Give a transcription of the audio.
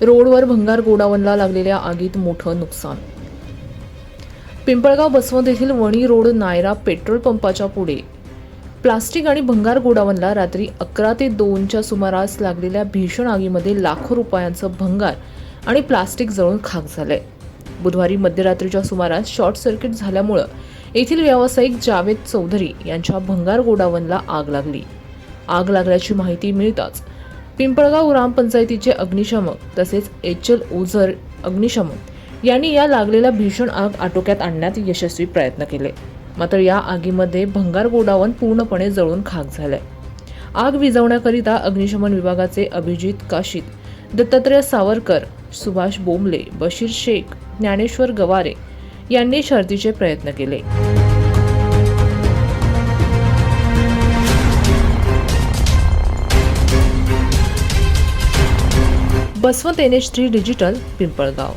रोडवर भंगार गोडावनला लागलेल्या आगीत मोठं नुकसान. पिंपळगाव बसवंत येथील वणी रोड नायरा पेट्रोल पंपाच्या पुढे. प्लास्टिक आणि भंगार गोडावनला रात्री अकरा ते दोनच्या सुमारास लागलेल्या भीषण आगीमध्ये लाखो रुपयांचं भंगार आणि प्लास्टिक जळून खाक झालंय. बुधवारी मध्यरात्रीच्या सुमारास शॉर्ट सर्किट झाल्यामुळं येथील व्यावसायिक जावेद चौधरी यांच्या भंगार गोडावनला आग लागली. आग लागल्याची माहिती मिळताच पिंपळगाव ग्रामपंचायतीचे अग्निशमक तसेच एच एल ओझर अग्निशमक यांनी या लागलेल्या भीषण आग आटोक्यात आणण्यात यशस्वी प्रयत्न केले. मात्र या आगीमध्ये भंगार गोडावण पूर्णपणे जळून खाक झालंय आग विझवण्याकरिता अग्निशमन विभागाचे अभिजित काशीद दत्तात्रय सावरकर सुभाष बोंबले बशीर शेख ज्ञानेश्वर गवारे यांनी शर्थीचे प्रयत्न केले. Baswant N H three digital Pimpalgaon.